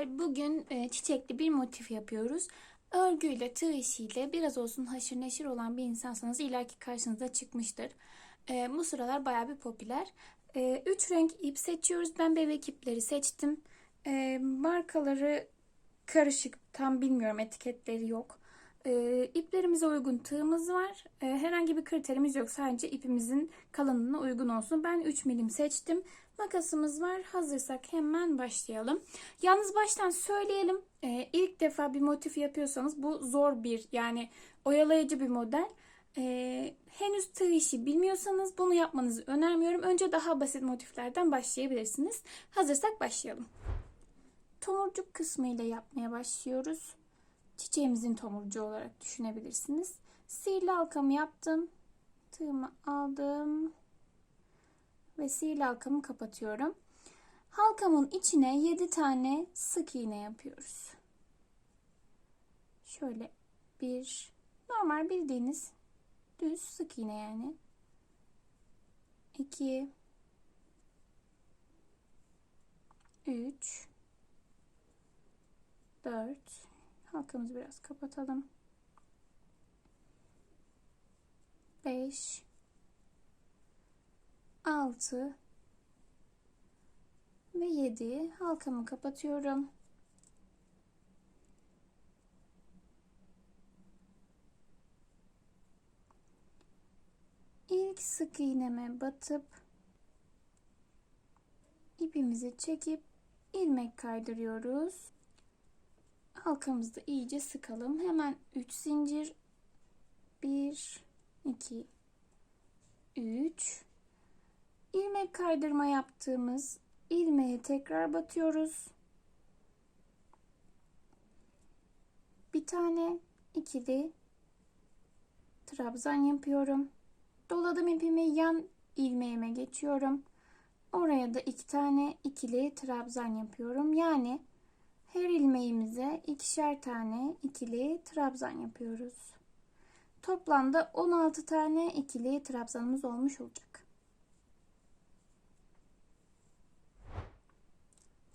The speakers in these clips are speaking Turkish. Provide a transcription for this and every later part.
Merhabalar. Bugün e, çiçekli bir motif yapıyoruz. Örgüyle, tığ işiyle biraz olsun haşır neşir olan bir insansanız illaki karşınıza çıkmıştır. E, bu sıralar bayağı bir popüler. E, üç renk ip seçiyoruz. Ben bebek ipleri seçtim. Markaları karışık. Tam bilmiyorum etiketleri yok. İplerimize uygun tığımız var. Herhangi bir kriterimiz yok. Sadece ipimizin kalınlığına uygun olsun. Ben 3 milim seçtim. Makasımız var. Hazırsak hemen başlayalım. Yalnız baştan söyleyelim. E, ilk defa bir motif yapıyorsanız bu zor bir yani oyalayıcı bir model. E, henüz tığ işi bilmiyorsanız bunu yapmanızı önermiyorum. Önce daha basit motiflerden başlayabilirsiniz. Hazırsak başlayalım. Tomurcuk kısmı ile yapmaya başlıyoruz. Çiçeğimizin tomurcuğu olarak düşünebilirsiniz. Sihirli halkamı yaptım. Tığımı aldım ve sihirli halkamı kapatıyorum. Halkamın içine 7 tane sık iğne yapıyoruz. Şöyle bir normal bildiğiniz düz sık iğne yani. 2 3 4 halkamızı biraz kapatalım. 5 6 ve 7 halkamı kapatıyorum. İlk sık iğneme batıp ipimizi çekip ilmek kaydırıyoruz. Halkamızı iyice sıkalım. Hemen 3 zincir 1 2 3 ilmek kaydırma yaptığımız ilmeğe tekrar batıyoruz. Bir tane ikili trabzan yapıyorum. Doladım ipimi yan ilmeğime geçiyorum. Oraya da iki tane ikili trabzan yapıyorum. Yani her ilmeğimize ikişer tane ikili trabzan yapıyoruz. Toplamda 16 tane ikili trabzanımız olmuş olacak.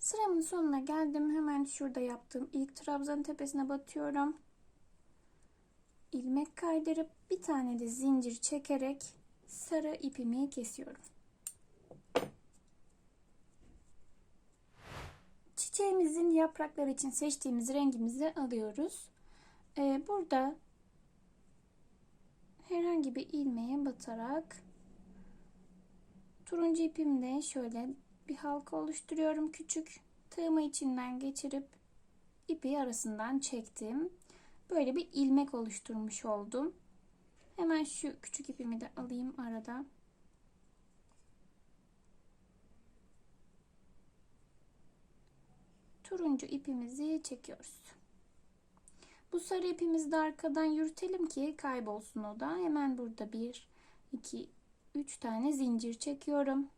Sıramın sonuna geldim. Hemen şurada yaptığım ilk trabzanın tepesine batıyorum. İlmek kaydırıp bir tane de zincir çekerek sarı ipimi kesiyorum. Çiçeğimizin yaprakları için seçtiğimiz rengimizi alıyoruz. Ee, burada herhangi bir ilmeğe batarak turuncu ipimle şöyle bir halka oluşturuyorum küçük. Tığımı içinden geçirip ipi arasından çektim. Böyle bir ilmek oluşturmuş oldum. Hemen şu küçük ipimi de alayım arada. Turuncu ipimizi çekiyoruz. Bu sarı ipimizi de arkadan yürütelim ki kaybolsun o da. Hemen burada bir, iki, üç tane zincir çekiyorum.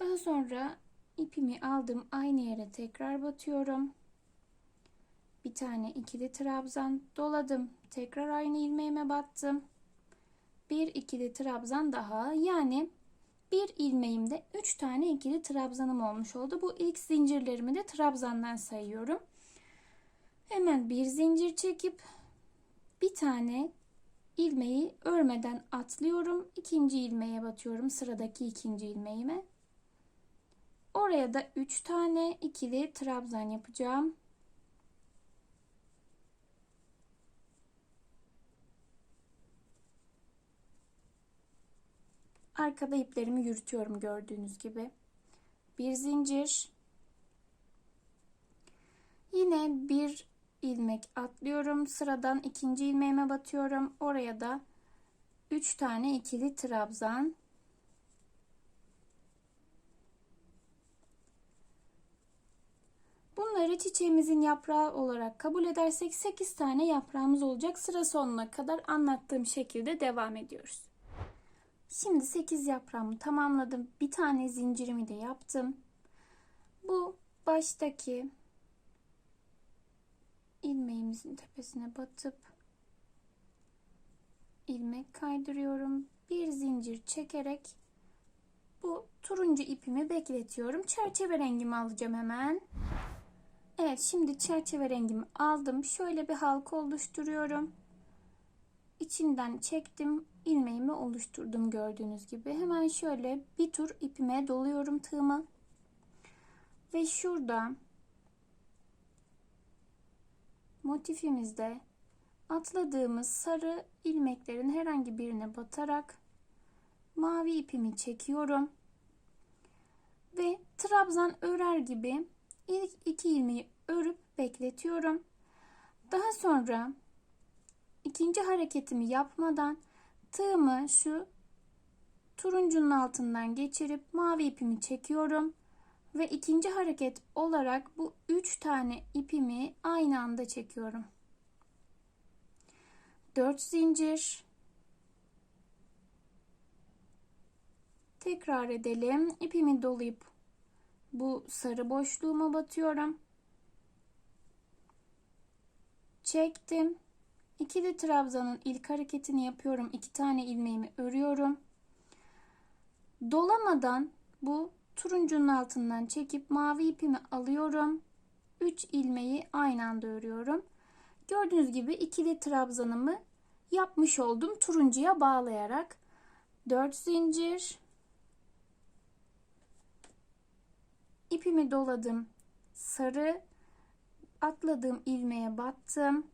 Daha sonra ipimi aldım aynı yere tekrar batıyorum. Bir tane ikili trabzan doladım. Tekrar aynı ilmeğime battım. Bir ikili trabzan daha. Yani bir ilmeğimde 3 tane ikili trabzanım olmuş oldu. Bu ilk zincirlerimi de trabzandan sayıyorum. Hemen bir zincir çekip bir tane ilmeği örmeden atlıyorum. İkinci ilmeğe batıyorum. Sıradaki ikinci ilmeğime. Oraya da 3 tane ikili trabzan yapacağım. Arkada iplerimi yürütüyorum gördüğünüz gibi. Bir zincir. Yine bir ilmek atlıyorum. Sıradan ikinci ilmeğime batıyorum. Oraya da 3 tane ikili trabzan. Bunları çiçeğimizin yaprağı olarak kabul edersek 8 tane yaprağımız olacak. Sıra sonuna kadar anlattığım şekilde devam ediyoruz. Şimdi 8 yaprağımı tamamladım. Bir tane zincirimi de yaptım. Bu baştaki ilmeğimizin tepesine batıp ilmek kaydırıyorum. Bir zincir çekerek bu turuncu ipimi bekletiyorum. Çerçeve rengimi alacağım hemen. Evet şimdi çerçeve rengimi aldım. Şöyle bir halka oluşturuyorum. İçinden çektim. ilmeğimi oluşturdum gördüğünüz gibi. Hemen şöyle bir tur ipime doluyorum tığımı. Ve şurada motifimizde atladığımız sarı ilmeklerin herhangi birine batarak mavi ipimi çekiyorum. Ve trabzan örer gibi ilk iki ilmeği örüp bekletiyorum. Daha sonra ikinci hareketimi yapmadan tığımı şu turuncunun altından geçirip mavi ipimi çekiyorum ve ikinci hareket olarak bu üç tane ipimi aynı anda çekiyorum. 4 zincir tekrar edelim ipimi dolayıp bu sarı boşluğuma batıyorum. Çektim. İkili trabzanın ilk hareketini yapıyorum. İki tane ilmeğimi örüyorum. Dolamadan bu turuncunun altından çekip mavi ipimi alıyorum. 3 ilmeği aynı anda örüyorum. Gördüğünüz gibi ikili trabzanımı yapmış oldum turuncuya bağlayarak. 4 zincir ipimi doladım sarı atladığım ilmeğe battım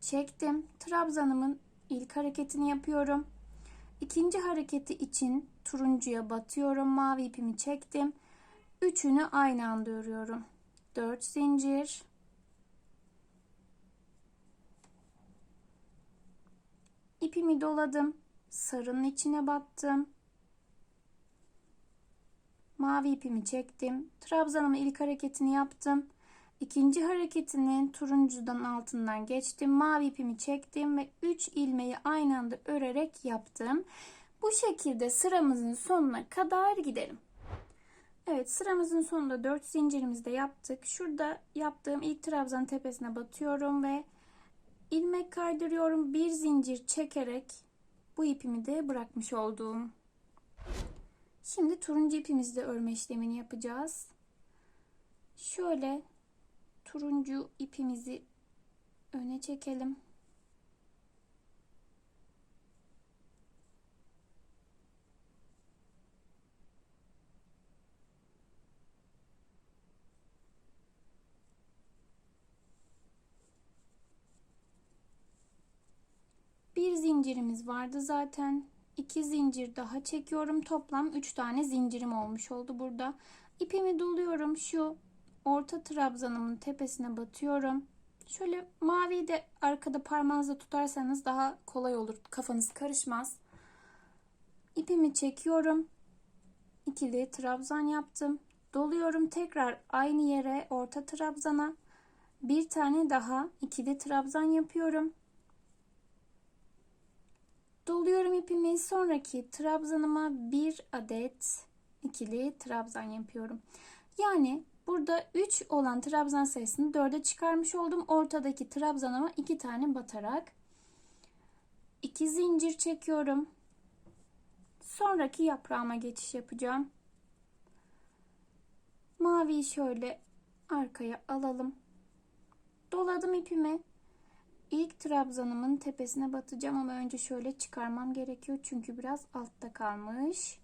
çektim. Trabzanımın ilk hareketini yapıyorum. İkinci hareketi için turuncuya batıyorum mavi ipimi çektim. Üçünü aynı anda örüyorum. 4 zincir. İpimi doladım sarının içine battım mavi ipimi çektim. Trabzanımın ilk hareketini yaptım. İkinci hareketinin turuncudan altından geçtim. Mavi ipimi çektim ve 3 ilmeği aynı anda örerek yaptım. Bu şekilde sıramızın sonuna kadar gidelim. Evet sıramızın sonunda 4 zincirimizi de yaptık. Şurada yaptığım ilk trabzanın tepesine batıyorum ve ilmek kaydırıyorum. Bir zincir çekerek bu ipimi de bırakmış olduğum Şimdi turuncu ipimizle örme işlemini yapacağız. Şöyle turuncu ipimizi öne çekelim. Bir zincirimiz vardı zaten. 2 zincir daha çekiyorum. Toplam 3 tane zincirim olmuş oldu burada. İpimi doluyorum. Şu orta trabzanımın tepesine batıyorum. Şöyle maviyi de arkada parmağınızla tutarsanız daha kolay olur. Kafanız karışmaz. İpimi çekiyorum. İkili trabzan yaptım. Doluyorum tekrar aynı yere orta trabzana. Bir tane daha ikili trabzan yapıyorum. Doluyorum ipimi. Sonraki trabzanıma bir adet ikili trabzan yapıyorum. Yani burada 3 olan trabzan sayısını 4'e çıkarmış oldum. Ortadaki trabzanıma 2 tane batarak 2 zincir çekiyorum. Sonraki yaprağıma geçiş yapacağım. Maviyi şöyle arkaya alalım. Doladım ipimi. İlk trabzanımın tepesine batacağım ama önce şöyle çıkarmam gerekiyor. Çünkü biraz altta kalmış.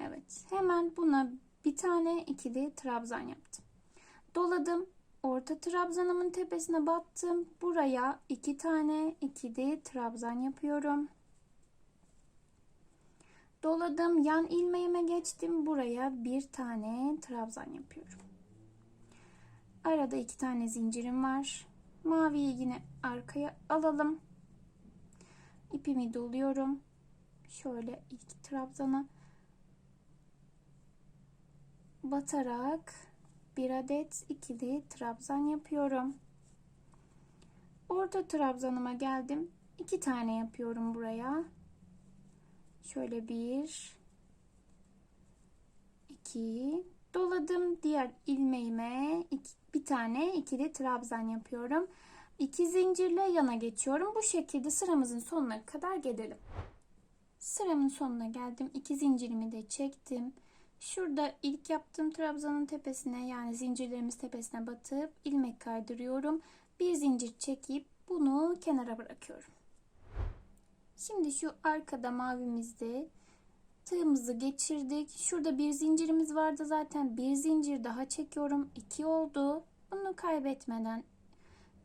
Evet hemen buna bir tane ikili trabzan yaptım. Doladım. Orta trabzanımın tepesine battım. Buraya iki tane ikili trabzan yapıyorum. Doladım. Yan ilmeğime geçtim. Buraya bir tane trabzan yapıyorum. Arada iki tane zincirim var. Maviyi yine arkaya alalım. İpimi doluyorum. Şöyle ilk trabzana batarak bir adet ikili trabzan yapıyorum. Orta trabzanıma geldim. İki tane yapıyorum buraya. Şöyle bir, iki, doladım. Diğer ilmeğime bir tane ikili trabzan yapıyorum. İki zincirle yana geçiyorum. Bu şekilde sıramızın sonuna kadar gidelim. Sıramın sonuna geldim. İki zincirimi de çektim. Şurada ilk yaptığım trabzanın tepesine yani zincirlerimiz tepesine batıp ilmek kaydırıyorum. Bir zincir çekip bunu kenara bırakıyorum. Şimdi şu arkada mavimizde tığımızı geçirdik. Şurada bir zincirimiz vardı zaten. Bir zincir daha çekiyorum. İki oldu. Bunu kaybetmeden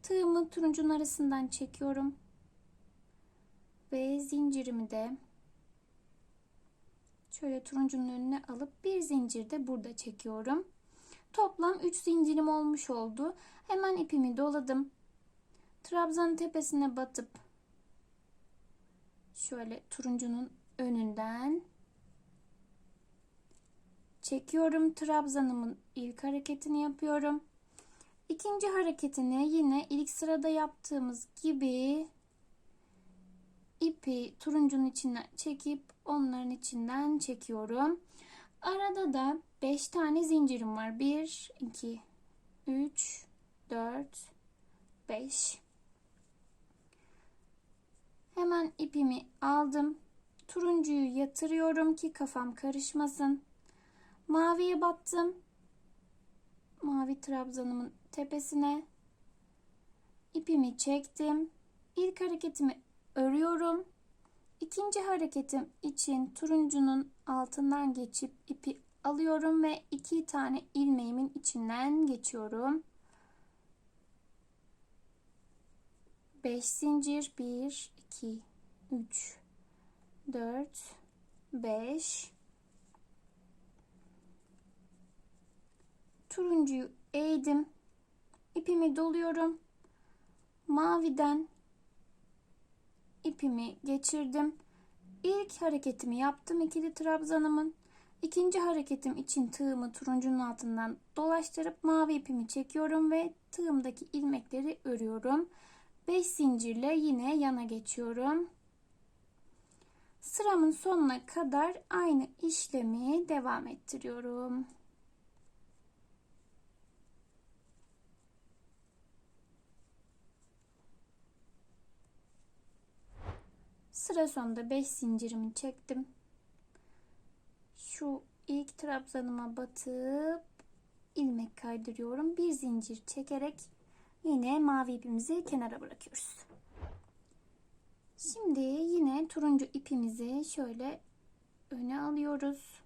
tığımı turuncunun arasından çekiyorum. Ve zincirimi de şöyle turuncunun önüne alıp bir zincir de burada çekiyorum. Toplam 3 zincirim olmuş oldu. Hemen ipimi doladım. Trabzanın tepesine batıp şöyle turuncunun önünden çekiyorum. Trabzanımın ilk hareketini yapıyorum. İkinci hareketini yine ilk sırada yaptığımız gibi ipi turuncunun içinden çekip onların içinden çekiyorum. Arada da 5 tane zincirim var. 1, 2, 3, 4, 5. Hemen ipimi aldım. Turuncuyu yatırıyorum ki kafam karışmasın. Maviye battım. Mavi trabzanımın tepesine ipimi çektim. İlk hareketimi örüyorum. İkinci hareketim için turuncunun altından geçip ipi alıyorum ve iki tane ilmeğimin içinden geçiyorum. 5 zincir 1 2 3 4 5 turuncuyu eğdim. İpimi doluyorum. Maviden ipimi geçirdim. İlk hareketimi yaptım ikili trabzanımın. İkinci hareketim için tığımı turuncunun altından dolaştırıp mavi ipimi çekiyorum ve tığımdaki ilmekleri örüyorum. 5 zincirle yine yana geçiyorum. Sıramın sonuna kadar aynı işlemi devam ettiriyorum. Sıra sonunda 5 zincirimi çektim. Şu ilk trabzanıma batıp ilmek kaydırıyorum. Bir zincir çekerek Yine mavi ipimizi kenara bırakıyoruz. Şimdi yine turuncu ipimizi şöyle öne alıyoruz.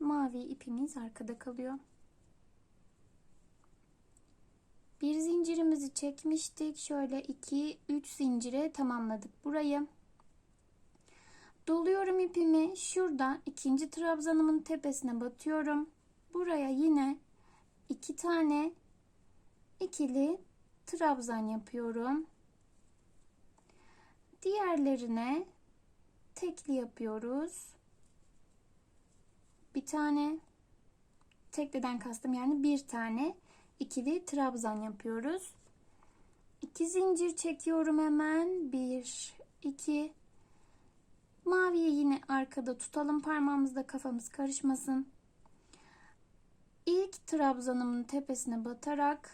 Mavi ipimiz arkada kalıyor. Bir zincirimizi çekmiştik. Şöyle 2 3 zincire tamamladık burayı. Doluyorum ipimi. Şuradan ikinci trabzanımın tepesine batıyorum. Buraya yine iki tane ikili trabzan yapıyorum. Diğerlerine tekli yapıyoruz. Bir tane tekliden kastım yani bir tane ikili trabzan yapıyoruz. İki zincir çekiyorum hemen. Bir, iki. Maviyi yine arkada tutalım parmağımızda kafamız karışmasın. İlk trabzanımın tepesine batarak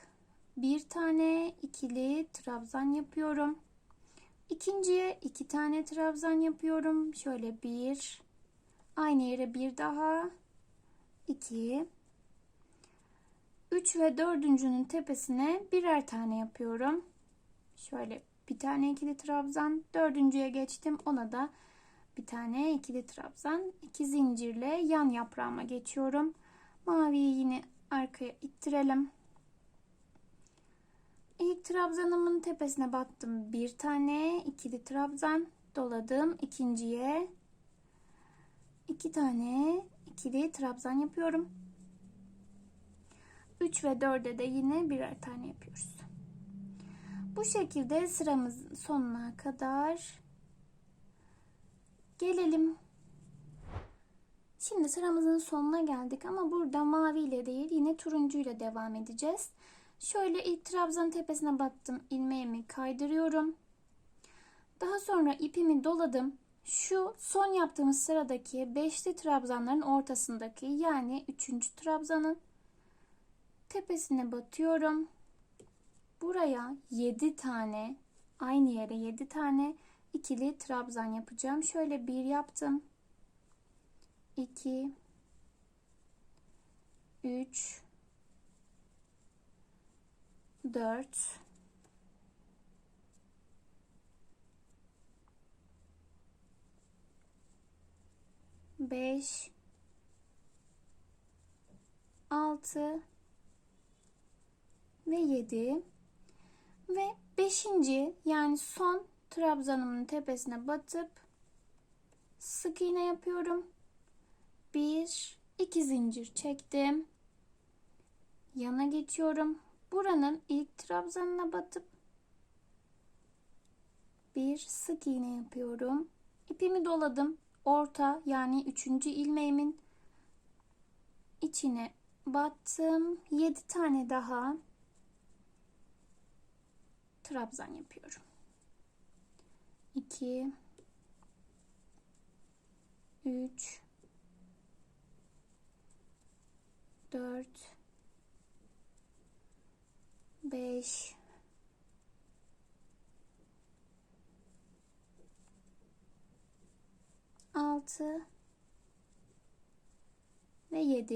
bir tane ikili trabzan yapıyorum. İkinciye iki tane trabzan yapıyorum. Şöyle bir, aynı yere bir daha, iki, üç ve dördüncünün tepesine birer tane yapıyorum. Şöyle bir tane ikili trabzan, dördüncüye geçtim. Ona da bir tane ikili trabzan, iki zincirle yan yaprağıma geçiyorum. Maviyi yine arkaya ittirelim. İlk trabzanımın tepesine battım. Bir tane ikili trabzan doladım. İkinciye iki tane ikili trabzan yapıyorum. 3 ve 4'e de yine birer tane yapıyoruz. Bu şekilde sıramızın sonuna kadar gelelim. Şimdi sıramızın sonuna geldik ama burada mavi ile değil yine turuncu ile devam edeceğiz. Şöyle ilk trabzanın tepesine battım. ilmeğimi kaydırıyorum. Daha sonra ipimi doladım. Şu son yaptığımız sıradaki beşli trabzanların ortasındaki yani üçüncü trabzanın tepesine batıyorum. Buraya 7 tane aynı yere 7 tane ikili trabzan yapacağım. Şöyle bir yaptım. 2 3 4 5 6 ve 7 ve 5. yani son trabzanımın tepesine batıp sık iğne yapıyorum. 1 2 zincir çektim. Yana geçiyorum. Buranın ilk trabzanına batıp bir sık iğne yapıyorum. İpimi doladım. Orta yani üçüncü ilmeğimin içine battım. 7 tane daha trabzan yapıyorum. 2 3 4 5 6 ve 7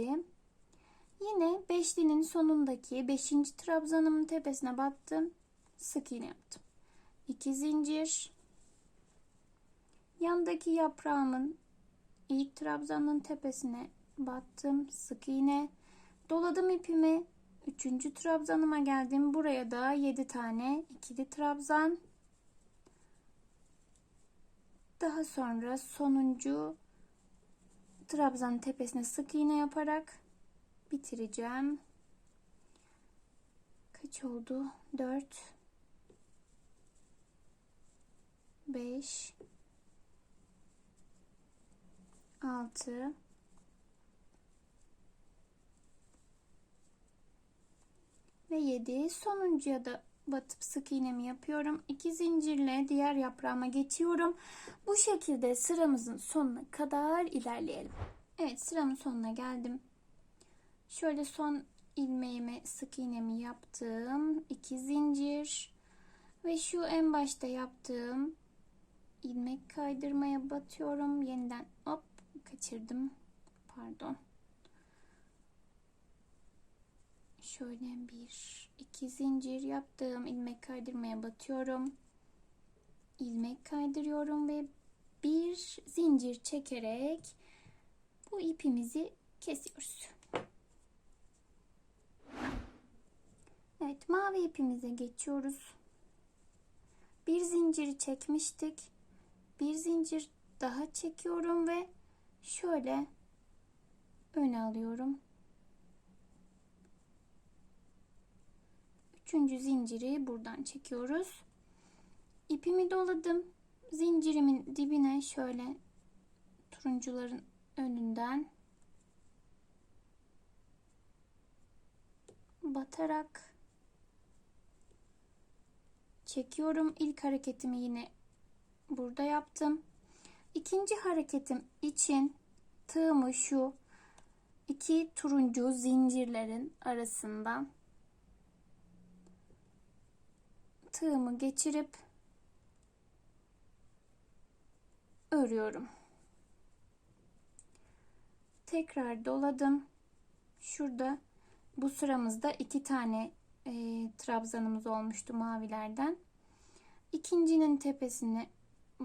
yine beşlinin sonundaki 5. trabzanımın tepesine battım sık iğne yaptım 2 zincir yandaki yaprağımın ilk trabzanın tepesine battım sık iğne doladım ipimi Üçüncü trabzanıma geldim. Buraya da 7 tane ikili trabzan. Daha sonra sonuncu trabzanın tepesine sık iğne yaparak bitireceğim. Kaç oldu? 4 5 6 ve 7 sonuncuya da batıp sık iğnemi yapıyorum. 2 zincirle diğer yaprağıma geçiyorum. Bu şekilde sıramızın sonuna kadar ilerleyelim. Evet sıramın sonuna geldim. Şöyle son ilmeğime sık iğnemi yaptım. 2 zincir ve şu en başta yaptığım ilmek kaydırmaya batıyorum. Yeniden hop kaçırdım. Pardon. şöyle bir iki zincir yaptım ilmek kaydırmaya batıyorum ilmek kaydırıyorum ve bir zincir çekerek bu ipimizi kesiyoruz Evet mavi ipimize geçiyoruz bir zinciri çekmiştik bir zincir daha çekiyorum ve şöyle öne alıyorum Üçüncü zinciri buradan çekiyoruz. İpimi doladım. Zincirimin dibine şöyle turuncuların önünden batarak çekiyorum. İlk hareketimi yine burada yaptım. İkinci hareketim için tığımı şu iki turuncu zincirlerin arasından tığımı geçirip örüyorum. Tekrar doladım. Şurada bu sıramızda iki tane e, trabzanımız olmuştu mavilerden. İkincinin tepesine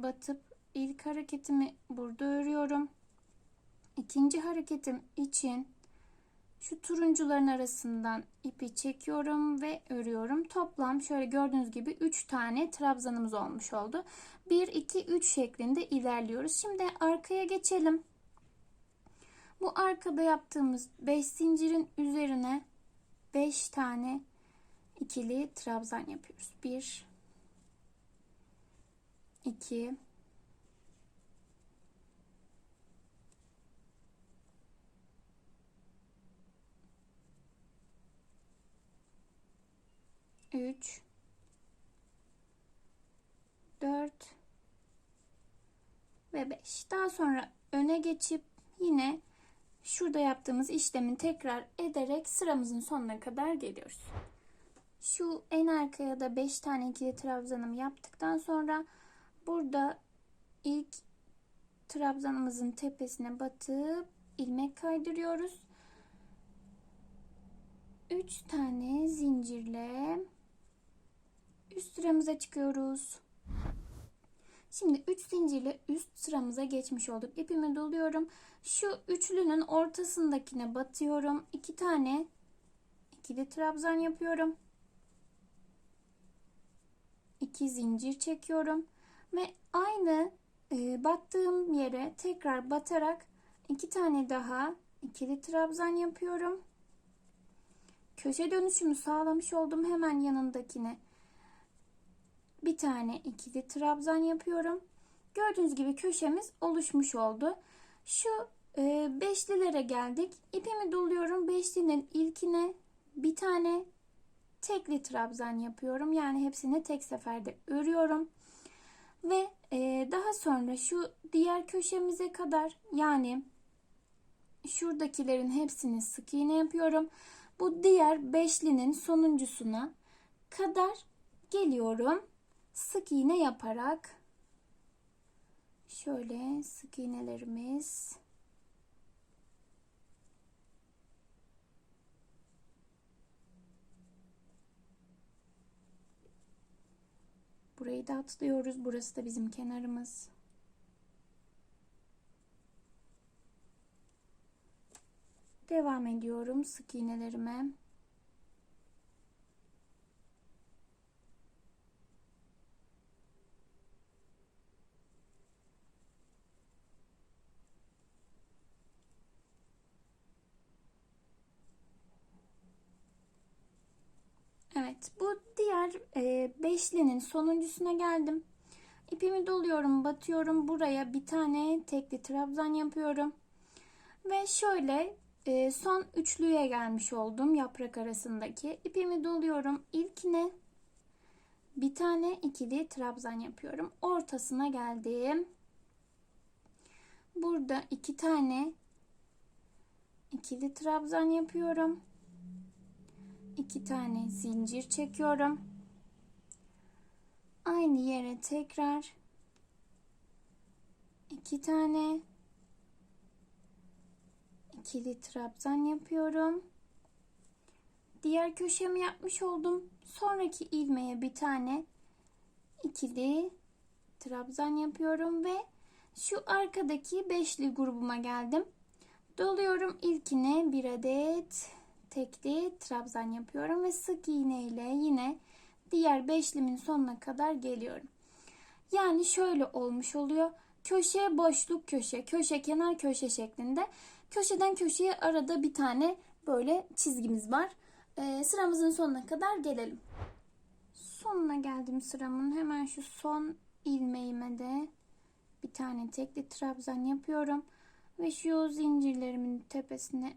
batıp ilk hareketimi burada örüyorum. İkinci hareketim için şu turuncuların arasından ipi çekiyorum ve örüyorum. Toplam şöyle gördüğünüz gibi 3 tane trabzanımız olmuş oldu. 1 2 3 şeklinde ilerliyoruz. Şimdi arkaya geçelim. Bu arkada yaptığımız 5 zincirin üzerine 5 tane ikili trabzan yapıyoruz. 1 2 3 4 ve 5. Daha sonra öne geçip yine şurada yaptığımız işlemi tekrar ederek sıramızın sonuna kadar geliyoruz. Şu en arkaya da 5 tane ikili trabzanımı yaptıktan sonra Burada ilk trabzanımızın tepesine batıp ilmek kaydırıyoruz. 3 tane zincirle üst sıramıza çıkıyoruz. Şimdi 3 zincirle üst sıramıza geçmiş olduk. İpimi doluyorum. Şu üçlünün ortasındakine batıyorum. 2 tane ikili trabzan yapıyorum. 2 zincir çekiyorum ve aynı e, battığım yere tekrar batarak 2 tane daha ikili trabzan yapıyorum. Köşe dönüşümü sağlamış oldum hemen yanındakine bir tane ikili trabzan yapıyorum. Gördüğünüz gibi köşemiz oluşmuş oldu. Şu e, beşlilere geldik. İpimi doluyorum. Beşlinin ilkine bir tane tekli trabzan yapıyorum. Yani hepsini tek seferde örüyorum. Ve e, daha sonra şu diğer köşemize kadar yani şuradakilerin hepsini sık iğne yapıyorum. Bu diğer beşlinin sonuncusuna kadar geliyorum sık iğne yaparak şöyle sık iğnelerimiz Burayı da atlıyoruz. Burası da bizim kenarımız. Devam ediyorum sık iğnelerime. Evet bu diğer e, beşlinin sonuncusuna geldim. İpimi doluyorum batıyorum buraya bir tane tekli trabzan yapıyorum. Ve şöyle e, son üçlüye gelmiş oldum yaprak arasındaki. İpimi doluyorum ilkine bir tane ikili trabzan yapıyorum. Ortasına geldim. Burada iki tane ikili trabzan yapıyorum iki tane zincir çekiyorum. Aynı yere tekrar iki tane ikili trabzan yapıyorum. Diğer köşemi yapmış oldum. Sonraki ilmeğe bir tane ikili trabzan yapıyorum ve şu arkadaki beşli grubuma geldim. Doluyorum ilkine bir adet tekli trabzan yapıyorum ve sık iğne ile yine diğer beşlimin sonuna kadar geliyorum. Yani şöyle olmuş oluyor. Köşe boşluk köşe, köşe kenar köşe şeklinde. Köşeden köşeye arada bir tane böyle çizgimiz var. Ee, sıramızın sonuna kadar gelelim. Sonuna geldim sıramın. Hemen şu son ilmeğime de bir tane tekli trabzan yapıyorum. Ve şu zincirlerimin tepesine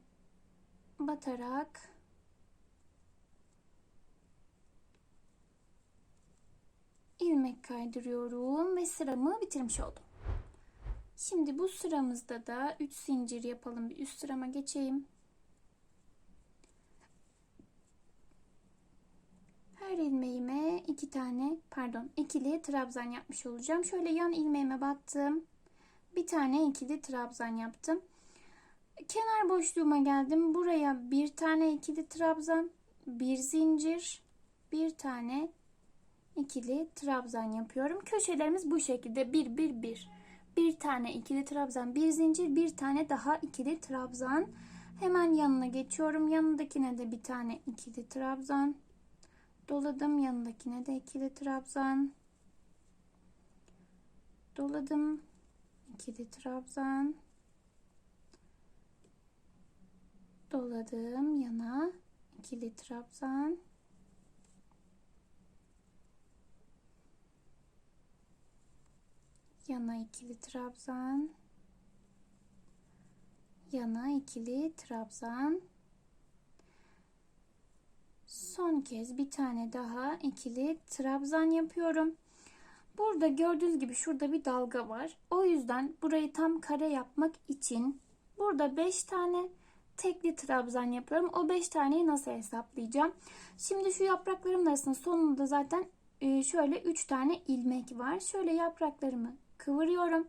batarak ilmek kaydırıyorum ve sıramı bitirmiş oldum. Şimdi bu sıramızda da 3 zincir yapalım. Bir üst sırama geçeyim. Her ilmeğime iki tane pardon ikili trabzan yapmış olacağım. Şöyle yan ilmeğime battım. Bir tane ikili trabzan yaptım kenar boşluğuma geldim. Buraya bir tane ikili trabzan, bir zincir, bir tane ikili trabzan yapıyorum. Köşelerimiz bu şekilde bir bir bir. Bir tane ikili trabzan, bir zincir, bir tane daha ikili trabzan. Hemen yanına geçiyorum. Yanındakine de bir tane ikili trabzan. Doladım. Yanındakine de ikili trabzan. Doladım. ikili trabzan. Doladım yana. İkili trabzan yana ikili trabzan yana ikili trabzan son kez bir tane daha ikili trabzan yapıyorum. Burada gördüğünüz gibi şurada bir dalga var. O yüzden burayı tam kare yapmak için burada 5 tane tekli trabzan yapıyorum. O 5 taneyi nasıl hesaplayacağım? Şimdi şu yapraklarım arasında sonunda zaten e, şöyle 3 tane ilmek var. Şöyle yapraklarımı kıvırıyorum.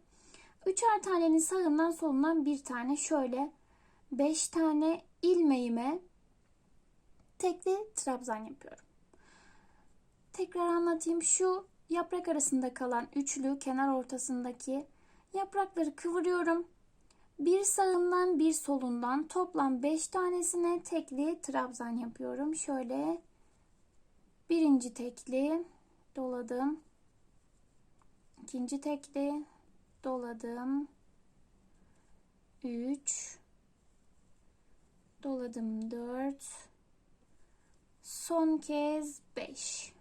Üçer tanenin sağından solundan bir tane şöyle 5 tane ilmeğime tekli trabzan yapıyorum. Tekrar anlatayım. Şu yaprak arasında kalan üçlü kenar ortasındaki yaprakları kıvırıyorum. Bir sağından bir solundan toplam 5 tanesine tekli trabzan yapıyorum. Şöyle birinci tekli doladım. ikinci tekli doladım. 3 doladım 4 son kez 5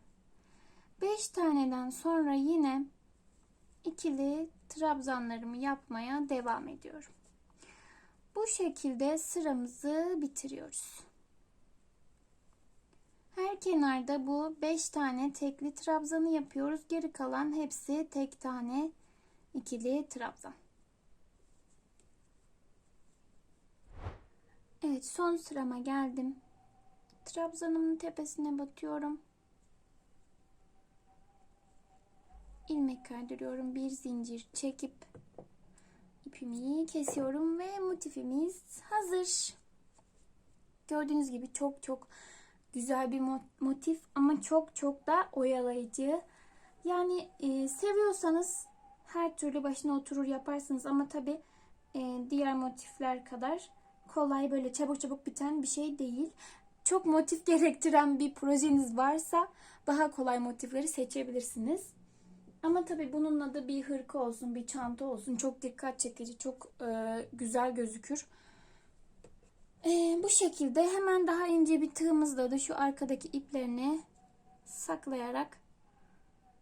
5 taneden sonra yine ikili trabzanlarımı yapmaya devam ediyorum. Bu şekilde sıramızı bitiriyoruz. Her kenarda bu 5 tane tekli trabzanı yapıyoruz. Geri kalan hepsi tek tane ikili trabzan. Evet son sırama geldim. Trabzanımın tepesine batıyorum. ilmek kaydırıyorum. Bir zincir çekip ipimi kesiyorum ve motifimiz hazır. Gördüğünüz gibi çok çok güzel bir motif ama çok çok da oyalayıcı. Yani e, seviyorsanız her türlü başına oturur yaparsınız ama tabi e, diğer motifler kadar kolay böyle çabuk çabuk biten bir şey değil. Çok motif gerektiren bir projeniz varsa daha kolay motifleri seçebilirsiniz. Ama tabii bununla da bir hırka olsun, bir çanta olsun. Çok dikkat çekici, çok e, güzel gözükür. E, bu şekilde hemen daha ince bir tığımızla da şu arkadaki iplerini saklayarak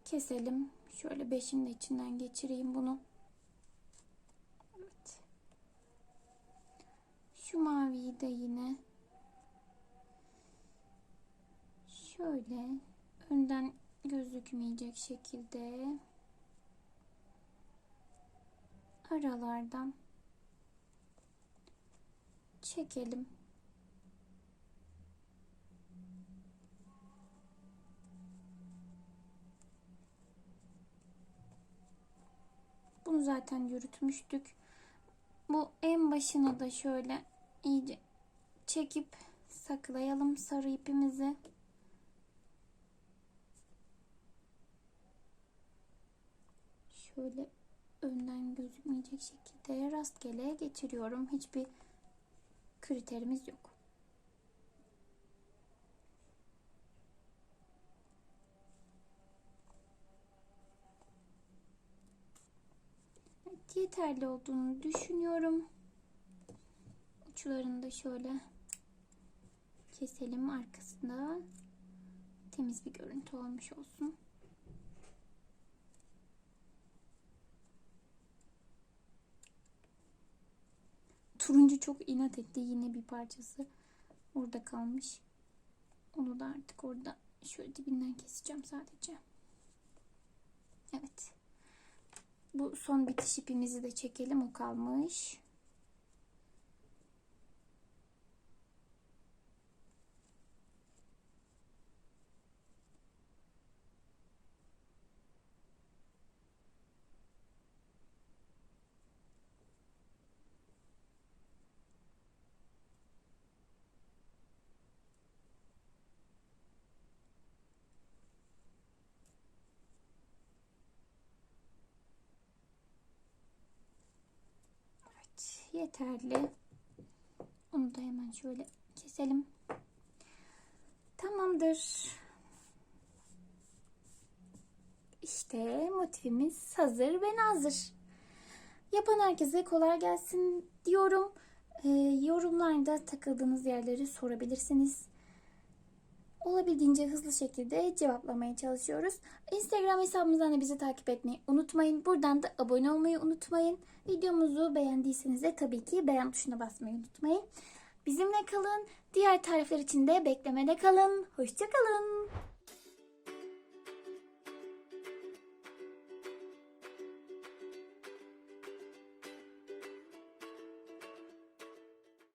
keselim. Şöyle beşin de içinden geçireyim bunu. Evet. Şu maviyi de yine şöyle önden gözükmeyecek şekilde aralardan çekelim. Bunu zaten yürütmüştük. Bu en başına da şöyle iyice çekip saklayalım sarı ipimizi. Şöyle önden gözükmeyecek şekilde rastgele geçiriyorum. Hiçbir kriterimiz yok. Evet, yeterli olduğunu düşünüyorum. Uçlarını da şöyle keselim arkasında temiz bir görüntü olmuş olsun. Turuncu çok inat etti. Yine bir parçası orada kalmış. Onu da artık orada şöyle dibinden keseceğim sadece. Evet. Bu son bitiş ipimizi de çekelim. O kalmış. Yeterli. Onu da hemen şöyle keselim. Tamamdır. İşte motifimiz hazır ve nazır. Yapan herkese kolay gelsin diyorum. Ee, yorumlarda takıldığınız yerleri sorabilirsiniz olabildiğince hızlı şekilde cevaplamaya çalışıyoruz. Instagram hesabımızdan da bizi takip etmeyi unutmayın. Buradan da abone olmayı unutmayın. Videomuzu beğendiyseniz de tabii ki beğen tuşuna basmayı unutmayın. Bizimle kalın. Diğer tarifler için de beklemede kalın. Hoşçakalın.